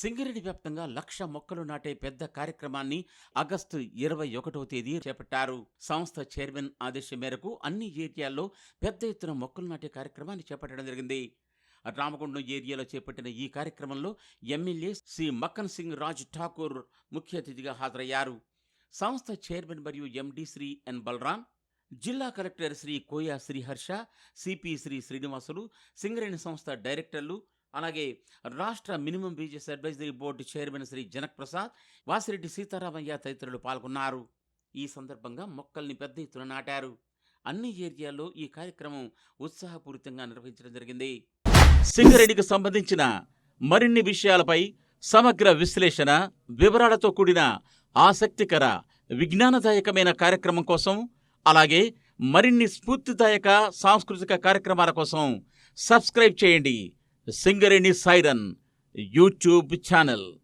సింగరేణి వ్యాప్తంగా లక్ష మొక్కలు నాటే పెద్ద కార్యక్రమాన్ని ఆగస్టు ఇరవై ఒకటవ తేదీ చేపట్టారు. సంస్థ చైర్మన్ ఆదేశం మేరకు అన్ని ఏరియాల్లో పెద్ద ఎత్తున మొక్కలు నాటే కార్యక్రమాన్ని చేపట్టడం జరిగింది. రామగుండం ఏరియాలో చేపట్టిన ఈ కార్యక్రమంలో ఎమ్మెల్యే శ్రీ మక్కన్ సింగ్ రాజ్ ఠాకూర్ ముఖ్య అతిథిగా హాజరయ్యారు. సంస్థ చైర్మన్ మరియు ఎండి శ్రీ ఎన్. బలరాం జిల్లా కలెక్టర్ శ్రీ కోయా శ్రీహర్ష సిపి శ్రీ శ్రీనివాసులు సింగరేణి సంస్థ డైరెక్టర్లు అలాగే రాష్ట్ర minimum wages advisory board chairman Shri Janak Prasad Vasireddy Sitaramaiah తదితరులు పాల్గొన్నారు. ఈ సందర్భంగా మొక్కల్ని పెద్ద ఎత్తున నాటారు. అన్ని ఏరియాల్లో ఈ కార్యక్రమం ఉత్సాహపూరితంగా నిర్వహించడం జరిగింది. సింగరెడ్డికి సంబంధించిన మరిన్ని విషయాలపై సమగ్ర విశ్లేషణ వివరాలతో కూడిన ఆసక్తికర విజ్ఞానదాయకమైన కార్యక్రమం కోసం అలాగే మరిన్ని స్ఫూర్తిదాయక సాంస్కృతిక కార్యక్రమాల కోసం సబ్స్క్రైబ్ చేయండి. Singareni siren YouTube channel.